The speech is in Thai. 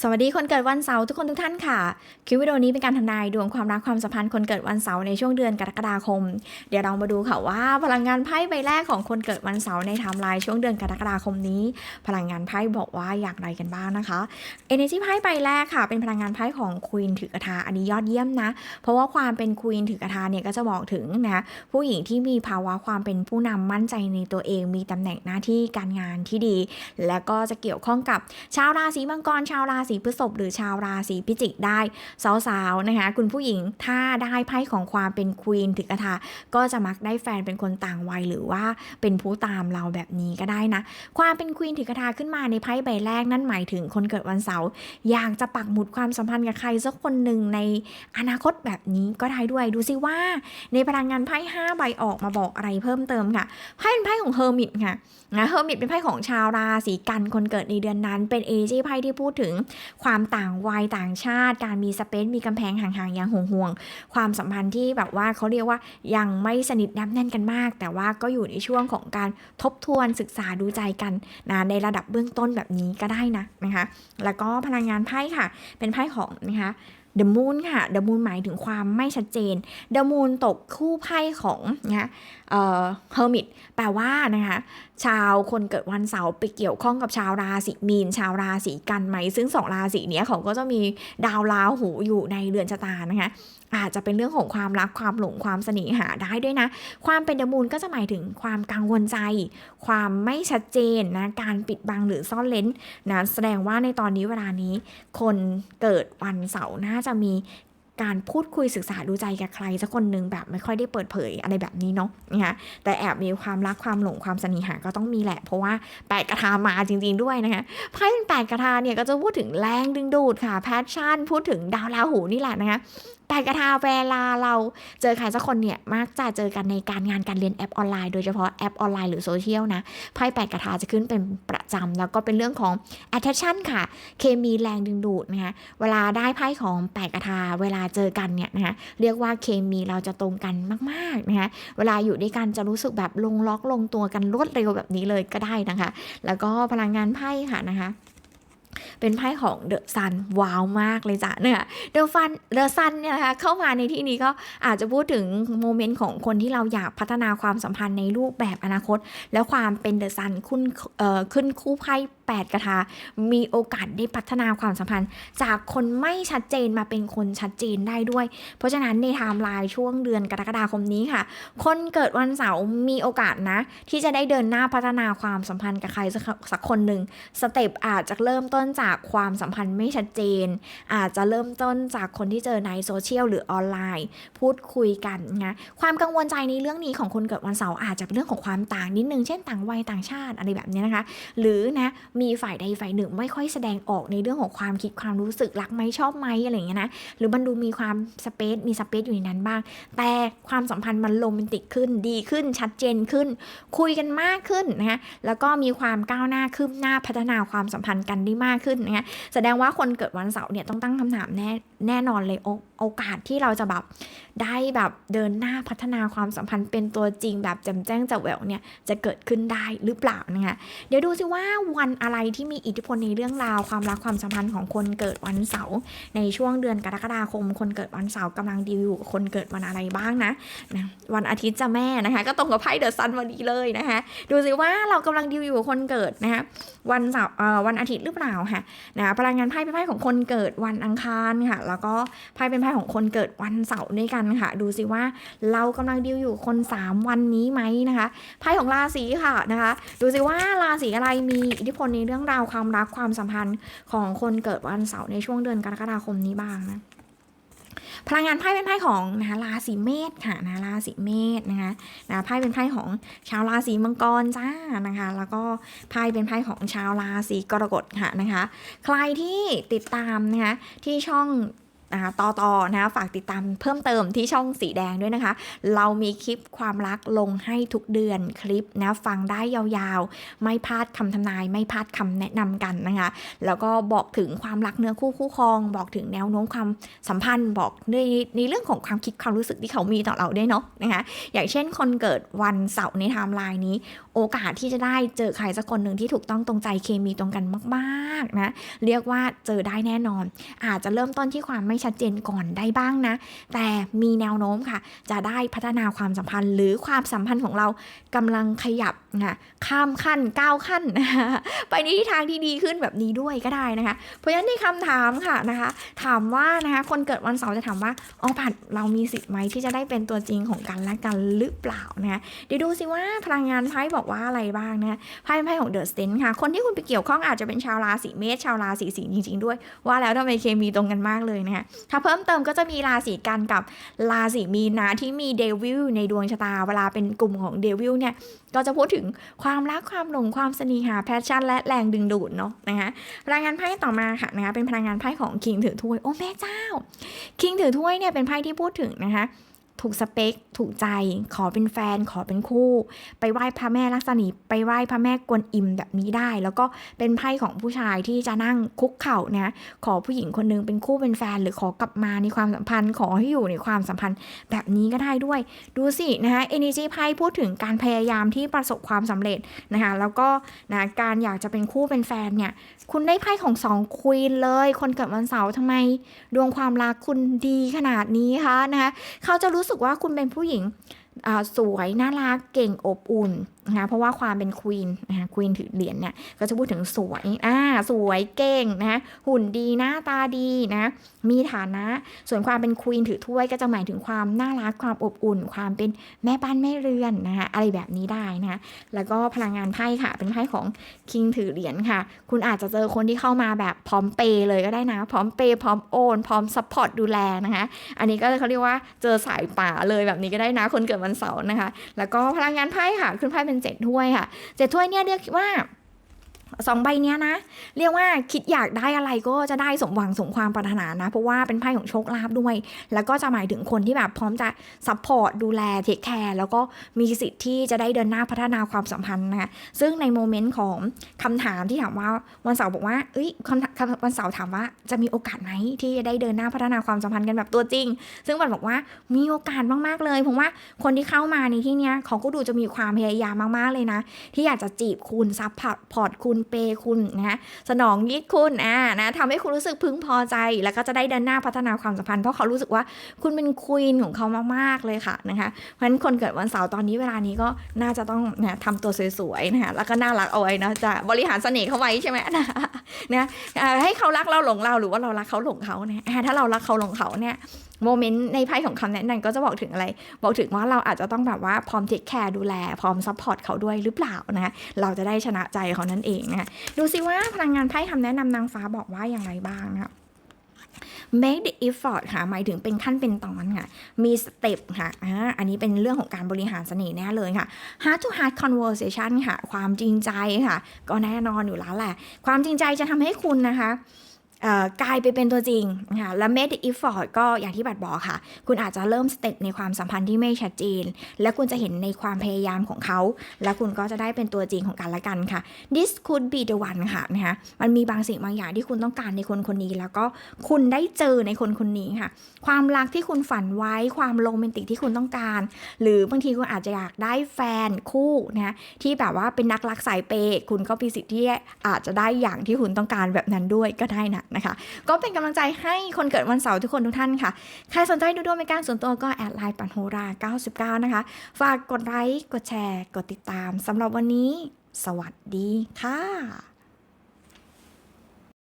สวัสดีคนเกิดวันเสาร์ทุกคนทุกท่านค่ะ คลิปวิดีโอนี้เป็นการทำนายดวงความรักความสัมพันธ์คนเกิดวันเสาร์ในช่วงเดือนกรกฎาคม เดี๋ยวเรามาดูค่ะว่า พลังงานไพ่ใบแรกของคนเกิดวันเสาร์ในไทม์ไลน์ช่วงเดือนกรกฎาคมนี้ พลังงานไพ่บอกว่าอย่างไรกันบ้างนะคะ Energy ไพ่ใบแรกค่ะ เป็นพลังงานไพ่ของควีนถือกระทาอันนี้ยอดเยี่ยมนะ เพราะว่าความเป็นควีนถือกระทาเนี่ยก็จะบอกถึงนะผู้หญิงที่มีภาวะความเป็นผู้นำมั่นใจในตัวเอง มีตำแหน่งหน้าที่การงานที่ดี และก็จะเกี่ยวข้องกับชาวราศีมังกรชาวราศีพฤษภหรือชาวราศีพิจิกได้ สาวๆนะคะคุณผู้หญิงถ้าได้ไพ่ของความเป็นควีนถือกระทาก็จะมักได้แฟนเป็นคนต่างวัยหรือว่าเป็นผู้ตามเราแบบนี้ก็ได้นะ ความเป็นควีนถือกระทาขึ้นมาในไพ่ใบแรกนั่นหมายถึงคนเกิดวันเสาร์อยากจะปักหมุดความสัมพันธ์กับใครสักคนหนึ่งในอนาคตแบบนี้ก็ได้ด้วยดูสิว่า ในพลังงานไพ่ห้าใบออกมาบอกอะไรเพิ่มเติมค่ะไพ่เป็นไพ่ของเฮอร์มิตค่ะนะเฮอร์มิตเป็นไพ่ของชาวราศีกันคนเกิดในเดือนนั้นเป็นเอเจไพ่ที่พูดถึงความต่างวัยต่างชาติ การมีสเปซมีกำแพงห่างๆอย่างห่วงๆความสัมพันธ์ที่แบบว่าเขาเรียกว่ายังไม่สนิทแนบแน่นกันมาก แต่ว่าก็อยู่ในช่วงของการทบทวนศึกษาดูใจกันนะในระดับเบื้องต้นแบบนี้ก็ได้นะนะคะ แล้วก็พลังงานไพ่ค่ะ เป็นไพ่ของนะคะ The Moon ค่ะ The Moon หมายถึงความไม่ชัดเจน The Moon ตกคู่ไพ่ของนะคะเอ่อ Hermit แปลว่านะคะชาวคนเกิดวันเสาร์ไปเกี่ยวข้องกับชาวราศีมีน ชาวราศีกันไหม ซึ่งสองราศีเนี้ยเขาก็จะมีดาวราหูอยู่ในเรือนชะตานะคะ อาจจะเป็นเรื่องของความรักความหลงความเสน่หาได้ด้วยนะ ความเป็นเดมูนก็จะหมายถึงความกังวลใจ ความไม่ชัดเจนนะการปิดบังหรือซ่อนเลนนะแสดงว่าในตอนนี้เวลานี้ คนเกิดวันเสาร์น่าจะมีการพูดคุยศึกษาดูใจกับใครสักคนหนึ่งแบบไม่ค่อยได้เปิดเผยอะไรแบบนี้เนาะนะคะแต่แอบมีความรักความหลงความสน่หาก็ต้องมีแหละ เพราะว่าแปดกระทามาจริง ๆด้วยนะคะไพ่เป็นแปดกระทาเนี่ยก็จะพูดถึงแรงดึงดูดค่ะแพชชั่น พูดถึงดาวราหูนี่แหละนะคะ แปดกระทาเวลาเราเจอใครสักคนเนี่ยมักจะเจอกันในการงานการเรียนแอปออนไลน์โดยเฉพาะแอปออนไลน์หรือโซเชียลนะไพ่แปดกระทาจะขึ้นเป็นประจำแล้วก็เป็นเรื่องของ attention ค่ะ เคมีแรงดึงดูดนะคะเวลาได้ไพ่ของแปดกระทาเวลาเจอกันเนี่ยนะคะเรียกว่าเคมีเราจะตรงกันมากๆนะคะเวลาอยู่ด้วยกันจะรู้สึกแบบลงล็อกลงตัวกันรวดเร็วแบบนี้เลยก็ได้นะคะ แล้วก็พลังงานไพ่ค่ะนะคะ เป็นไพ่ของเดอะซันว้าวมากเลยจ้ะเนี่ยเดอะฟันเดอะซันเนี่ยนะคะเข้ามาในที่นี้ก็อาจจะพูดถึงโมเมนต์ของคนที่เราอยากพัฒนาความสัมพันธ์ในรูปแบบอนาคต และความเป็นเดอะซันขึ้นขึ้นคู่ไพ่แปดกระทา มีโอกาสได้พัฒนาความสัมพันธ์ จากคนไม่ชัดเจนมาเป็นคนชัดเจนได้ด้วย เพราะฉะนั้นในไทม์ไลน์ช่วงเดือนกรกฎาคมนี้ค่ะ คนเกิดวันเสาร์มีโอกาสนะ ที่จะได้เดินหน้าพัฒนาความสัมพันธ์กับใครสักสักคนหนึ่งสเต็ปอาจจะเริ่มต้นจากความสัมพันธ์ไม่ชัดเจน อาจจะเริ่มต้นจากคนที่เจอในโซเชียลหรือออนไลน์ พูดคุยกันนะความกังวลใจในเรื่องนี้ของคนเกิดวันเสาร์อาจจะเป็นเรื่องของความต่างนิดนึงเช่นต่างวัยต่างชาติอะไรแบบนี้นะคะ หรือนะมีฝ่ายใดฝ่ายหนึ่งไม่ค่อยแสดงออกในเรื่องของความคิดความรู้สึกรักไหมชอบไหมอะไรอย่างเงี้ยนะหรือมันดูมีความสเปซมีสเปซอยู่ในนั้นบ้าง แต่ความสัมพันธ์มันโรแมนติกขึ้นดีขึ้นชัดเจนขึ้น คุยกันมากขึ้นนะคะแล้วก็มีความก้าวหน้าคืบหน้าพัฒนาความสัมพันธ์กันได้มากขึ้นนะคะแสดงว่าคนเกิดวันเสาร์เนี่ยต้องตั้งคำถามแน่แน่นอนเลยโอ โอกาสที่เราจะแบบได้แบบเดินหน้าพัฒนาความสัมพันธ์เป็นตัวจริงแบบแจ่มแจ้งแจ๋วแหววเนี่ยจะเกิดขึ้นได้หรือเปล่านะคะเดี๋ยวดูสิว่าวันอะไรที่มีอิทธิพลในเรื่องราวความรักความสัมพันธ์ของคนเกิดวันเสาร์ในช่วงเดือนกรกฎาคม คนเกิดวันเสาร์กำลังดีลอยู่กับคนเกิดวันอะไรบ้างนะนะวันอาทิตย์จะแม่นะคะก็ตรงกับไพ่เดอะซันวันนี้เลยนะคะดูสิว่าเรากำลังดีลอยู่กับคนเกิดนะคะวันเสาร์วันอาทิตย์หรือเปล่าค่ะนะพลังงานไพ่เป็นไพ่ของคนเกิดวันอังคารค่ะแล้วก็ไพ่เป็นไพ่ของคนเกิดวันเสาร์ด้วยกันค่ะ ดูสิว่าเรากำลังดีลอยู่คน 3 วันนี้ไหมนะคะไพ่ของราศีค่ะนะคะ ดูสิว่าราศีอะไรมีอิทธิพลในเรื่องราวความรักความสัมพันธ์ของคนเกิดวันเสาร์ในช่วงเดือนกรกฎาคมนี้บ้างนะพลังงานไพ่เป็นไพ่ของนะคะราศีเมษค่ะนะราศีเมษนะคะนะไพ่เป็นไพ่ของชาวราศีมังกรจ้านะคะ แล้วก็ไพ่เป็นไพ่ของชาวราศีกรกฎค่ะนะคะ ใครที่ติดตามนะคะที่ช่อง นะคะต่อต่อนะคะฝากติดตามเพิ่มเติมที่ช่องสีแดงด้วยนะคะ เรามีคลิปความรักลงให้ทุกเดือนคลิปนะฟังได้ยาวๆ ไม่พลาดคำทำนาย ไม่พลาดคำแนะนำกันนะคะ แล้วก็บอกถึงความรักเนื้อคู่คู่ครอง บอกถึงแนวโน้มความสัมพันธ์บอกในในเรื่องของความคิดความรู้สึกที่เขามีต่อเราด้วยเนาะนะคะอย่างเช่นคนเกิดวันเสาร์ในไทม์ไลน์นี้ โอกาสที่จะได้เจอใครสักคนหนึ่งที่ถูกต้องตรงใจเคมีตรงกันมากๆนะเรียกว่าเจอได้แน่นอน อาจจะเริ่มต้นที่ความไม่ชัดเจนก่อนได้บ้างนะ แต่มีแนวโน้มค่ะ จะได้พัฒนาความสัมพันธ์ หรือความสัมพันธ์ของเรากำลังขยับนะข้ามขั้นก้าวขั้น ไปในทิศทางที่ดีขึ้นแบบนี้ด้วยก็ได้นะคะ เพราะฉะนั้นในคำถามค่ะนะคะ ถามว่านะคะคนเกิดวันเสาร์จะถามว่าอ๋อผัดเรามีสิทธิ์ไหมที่จะได้เป็นตัวจริงของกันและกันหรือเปล่านะคะเดี๋ยวดูสิว่าพลังงานไพ่บอกว่าอะไรบ้างนะไพ่เป็นไพ่ของเดอะสเตนค่ะ คนที่คุณไปเกี่ยวข้องอาจจะเป็นชาวราศีเมษชาวราศีสิงห์จริง ๆ ด้วย ว่าแล้วทำไมเคมีตรงกันมากเลยนะคะถ้าเพิ่มเติมก็จะมีราศีกันกับราศีมีนนะที่มีเดวิลในดวงชะตา เวลาเป็นกลุ่มของเดวิลเนี่ย ก็จะพูดถึงความรักความหลงความเสน่หาแพชชั่น และแรงดึงดูดเนาะนะคะพลังงานไพ่ต่อมาค่ะนะคะเป็นพลังงานไพ่ของคิงถือถ้วยโอ้แม่เจ้าคิงถือถ้วยเนี่ยเป็นไพ่ที่พูดถึงนะคะ ถูกสเปค ถูกใจ ขอเป็นแฟน ขอเป็นคู่ ไปไหว้พระแม่ลักษณีไปไหว้พระแม่กวนอิมแบบนี้ได้ แล้วก็เป็นไพ่ของผู้ชายที่จะนั่งคุกเข่านะ ขอผู้หญิงคนหนึงเป็นคู่เป็นแฟน หรือขอกลับมาในความสัมพันธ์ ขอให้อยู่ในความสัมพันธ์แบบนี้ก็ได้ด้วย ดูสินะคะ energy ไพ่พูดถึงการพยายามที่ประสบความสำเร็จนะคะแล้วก็นะการอยากจะเป็นคู่เป็นแฟนเนี่ยคุณได้ไพ่ของสองควีนเลย คนเกิดวันเสาร์ทำไม ดวงความรักคุณดีขนาดนี้คะนะคะเขาจะรู้สึกึกว่าคุณเป็นผู้หญิง สวยน่ารักเก่งอบอุ่นนะคะเพราะว่าความเป็นควีนนะคะควีนถือเหรียญเนี่ยก็จะพูดถึงสวยอ่าสวยเก่งนะคะหุ่นดีหน้าตาดีนะมีฐานะ ส่วนความเป็นควีนถือถ้วยก็จะหมายถึงความน่ารักความอบอุ่น ความเป็นแม่บ้านแม่เรือนนะคะอะไรแบบนี้ได้นะคะแล้วก็พลังงานไพ่ค่ะ เป็นไพ่ของคิงถือเหรียญค่ะ คุณอาจจะเจอคนที่เข้ามาแบบพร้อมเปย์เลยก็ได้นะ พร้อมเปย์พร้อมโอน พร้อมซัพพอร์ตดูแลนะคะอันนี้ก็เขาเรียกว่าเจอสายป่าเลยแบบนี้ก็ได้นะคนเกิดวันเสาร์นะคะ แล้วก็พลังงานไพ่ค่ะ ขึ้นไพ่เป็นเจ็ดถ้วยค่ะเจ็ดถ้วยเนี่ยเรียกว่า สองใบเนี้ยนะ เรียกว่าคิดอยากได้อะไรก็จะได้สมหวังสมความปรารถนานะ เพราะว่าเป็นไพ่ของโชคลาภด้วย แล้วก็จะหมายถึงคนที่แบบพร้อมจะซัพพอร์ตดูแลเทคแคร์แล้วก็มีสิทธิ์ที่จะได้เดินหน้าพัฒนาความสัมพันธ์นะคะซึ่งในโมเมนต์ของคำถามที่ถามว่าวันเสาร์บอกว่าเอ้ยคำถามวันเสาร์ถามว่าจะมีโอกาสไหมที่จะได้เดินหน้าพัฒนาความสัมพันธ์กันแบบตัวจริง ซึ่งวันบอกว่ามีโอกาสมากๆเลยเพราะว่าคนที่เข้ามาในที่เนี้ยเขาก็ดูจะมีความพยายามมากๆเลยนะ ที่อยากจะจีบคุณซัพพอร์ตคุณเปย์คุณนะสนองยิดคุณอ่านะทำให้คุณรู้สึกพึงพอใจ แล้วก็จะได้เดินหน้าพัฒนาความสัมพันธ์เพราะเขารู้สึกว่าคุณเป็นควีนของเขามากๆเลยค่ะนะคะเพราะฉะนั้นคนเกิดวันเสาร์ตอนนี้เวลานี้ก็น่าจะต้องนะทำตัวสวยๆนะคะแล้วก็น่ารักเอาไว้นะจะบริหารเสน่ห์เขาไว้ใช่ไหมนะนะอ่าให้เขารักเราหลงเราหรือว่าเรารักเขาหลงเขาเนี่ยถ้าเรารักเขาหลงเขาเนี่ย โมเมนต์ในไพ่ของคำแนะนำก็จะบอกถึงอะไร บอกถึงว่าเราอาจจะต้องแบบว่าพร้อมเทคแคร์ดูแล พร้อมซัพพอร์ตเขาด้วยหรือเปล่านะคะเราจะได้ชนะใจเขานั่นเองนะคะดูสิว่าพลังงานไพ่คำแนะนำนางฟ้าบอกว่าอย่างไรบ้างนะคะ make the effort ค่ะ หมายถึงเป็นขั้นเป็นตอนค่ะ มีสเต็ปค่ะอ่าอันนี้เป็นเรื่องของการบริหารเสน่ห์แน่เลยค่ะ heart to heart conversation ค่ะ ความจริงใจค่ะ ก็แน่นอนอยู่แล้วแหละ ความจริงใจจะทำให้คุณนะคะ กลายไปเป็นตัวจริงนะคะและ make the effort ก็อย่างที่บัดบอกค่ะ คุณอาจจะเริ่มสเต็ปในความสัมพันธ์ที่ไม่ชัดเจน และคุณจะเห็นในความพยายามของเขา และคุณก็จะได้เป็นตัวจริงของกันและกันค่ะ this could be the one ค่ะนะคะมันมีบางสิ่งบางอย่างที่คุณต้องการในคนคนนี้ แล้วก็คุณได้เจอในคนคนนี้ค่ะ ความรักที่คุณฝันไว้ความโรแมนติกที่คุณต้องการ หรือบางทีคุณอาจจะอยากได้แฟนคู่นะที่แบบว่าเป็นนักรักสายเปย์คุณก็มีสิทธิ์ที่อาจจะได้อย่างที่คุณต้องการแบบนั้นด้วยก็ได้นะนะคะ ก็เป็นกำลังใจให้คนเกิดวันเสาร์ทุกคนทุกท่านค่ะ ใครสนใจดูดวงเป็นการส่วนตัวก็แอดไลน์ปันโฮรา99 นะคะ ฝากกดไลค์กดแชร์ กดติดตามสำหรับวันนี้ สวัสดีค่ะ